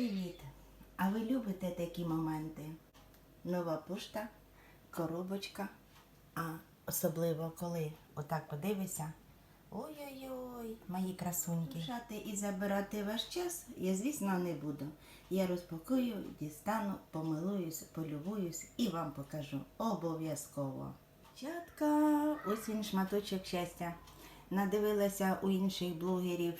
Привіт! А ви любите такі моменти? Нова пошта, коробочка, а особливо коли отак подивишся. Ой-ой-ой, мої красуньки. Шати і забирати ваш час я, звісно, не буду. Я розпакую, дістану, помилуюсь, полюбуюсь і вам покажу. Обов'язково. Чатка, ось він шматочок щастя. Надивилася у інших блогерів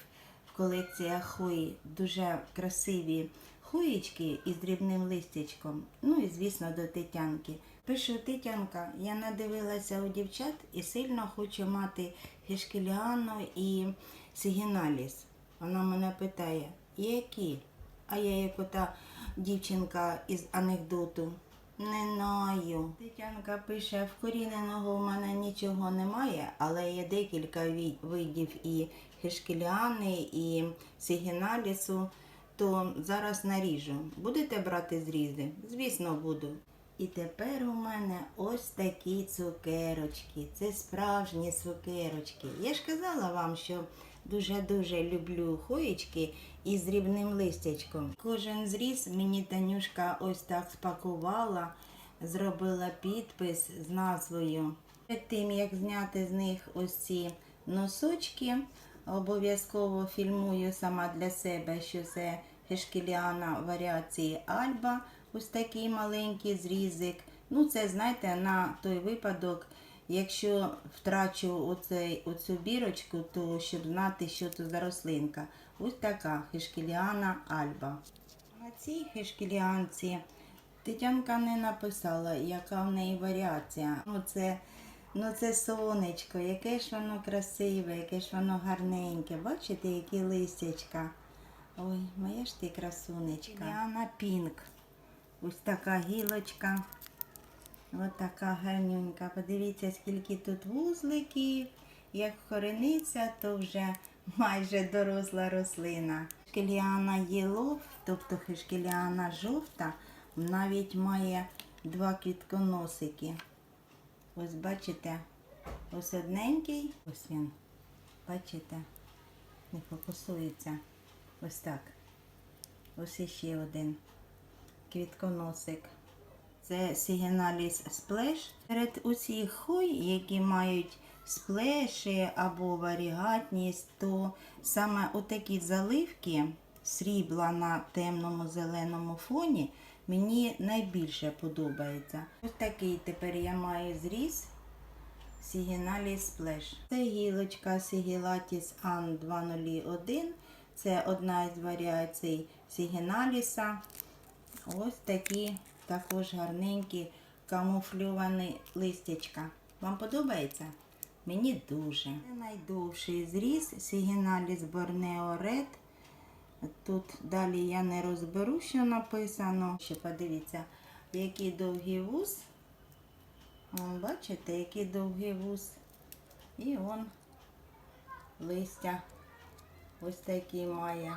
в колекціях хої дуже красиві хуєчки із дрібним листячком. Ну і звісно до Тетянки. Пишу Тетянка, я надивилася у дівчат і сильно хочу мати Хешкеліану і Сігіналіс. Вона мене питає, які? А я як ота дівчинка із анекдоту. Не знаю. Тетянка пише, вкоріненого в мене нічого немає, але є декілька видів і хешкеліани, і сигіналісу, то зараз наріжу. Будете брати зрізи? Звісно, буду. І тепер у мене ось такі цукерочки. Це справжні цукерочки. Я ж казала вам, що дуже-дуже люблю хоєчки із дрібним листячком. Кожен зріз мені Танюшка ось так спакувала, зробила підпис з назвою. Перед тим, як зняти з них ось ці носочки, обов'язково фільмую сама для себе, що це Хешкеліана варіації Альба, ось такий маленький зрізик. Ну, це, знаєте, на той випадок, якщо втрачу оцей, оцю бірочку, то щоб знати, що це за рослинка. Ось така Хешкеліана Альба. На цій хешкеліанці Тетянка не написала, яка в неї варіація. Ну це, ну це сонечко, яке ж воно красиве, яке ж воно гарненьке. Бачите, які листячка. Ой, моя ж ти красунечка. Діана Пінк. Ось така гілочка. Ось така гарнюнька. Подивіться, скільки тут вузликів. Як корениться, то вже майже доросла рослина. Хешкеліана єлов, тобто хешкеліана жовта, навіть має два квітконосики. Ось бачите, ось одненький, ось він. Бачите, не фокусується. Ось так. Ось іще один квітконосик. Це Сігеналіс Сплеш. Серед усіх хой, які мають сплеші або варігатність, то саме отакі заливки срібла на темному зеленому фоні мені найбільше подобається. Ось такий тепер я маю зріз Сігеналіс Сплеш. Це гілочка Сігелатіс Ан 201. Це одна із варіацій Сігеналіса. Ось такі також гарненькі камуфльовані листячка. Вам подобається? Мені дуже. Це найдовший зріз Сігіналіс Борнео Ред. Тут далі я не розберу, що написано. Ще подивіться, який довгий вуз. Вон, бачите, який довгий вуз. І он листя. Ось такі має.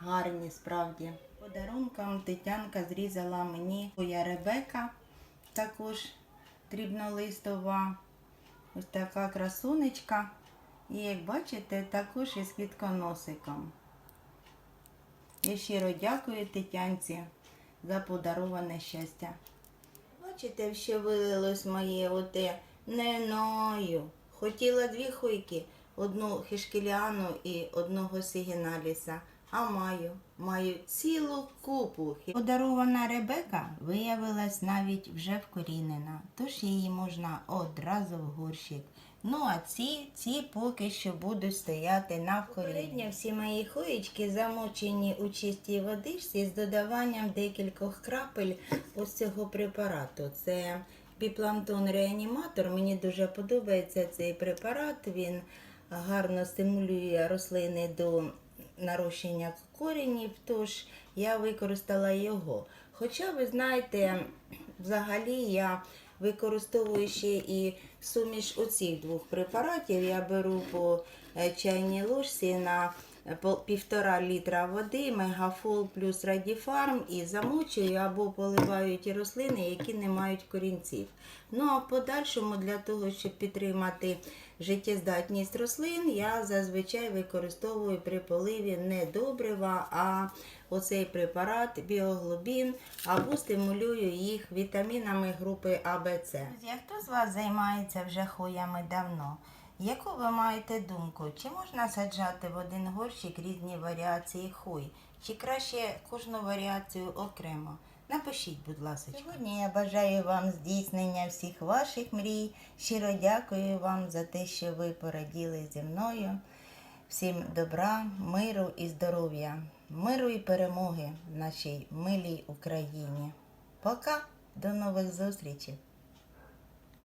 Гарні справді. Подарунком Тетянка зрізала мені моя Ребека, також дрібнолистова. Ось така красунечка. І як бачите, також із квітконосиком. Я щиро дякую Тетянці за подароване щастя. Бачите, що вилилось моє оте не. Хотіла дві хуйки, одну хішкіліану і одного сигіналіса. А маю, маю цілу купу. Подарована Ребека виявилась навіть вже вкорінена, тож її можна одразу в горщик. Ну а ці, ці поки що будуть стояти на вкорінні. Всі мої хоєчки замочені у чистій водичці з додаванням декількох крапель ось цього препарату. Це біплантон реаніматор. Мені дуже подобається цей препарат. Він гарно стимулює рослини до нарощення коренів, тож я використала його. Хоча, ви знаєте, взагалі я використовую ще і суміш оцих двох препаратів. Я беру по е, чайній ложці на е, пол- півтора літра води, мегафол плюс радіфарм і замочую або поливаю ті рослини, які не мають корінців. Ну а в подальшому для того, щоб підтримати життєздатність рослин, я зазвичай використовую при поливі не добрива, а оцей препарат біоглобін або стимулюю їх вітамінами групи А, Б. Хто з вас займається вже хоями давно? Яку ви маєте думку? Чи можна саджати в один горщик різні варіації хой? Чи краще кожну варіацію окремо? Напишіть, будь ласка. Сьогодні я бажаю вам здійснення всіх ваших мрій. Щиро дякую вам за те, що ви пораділи зі мною. Всім добра, миру і здоров'я, миру і перемоги в нашій милій Україні. Пока, до нових зустрічей!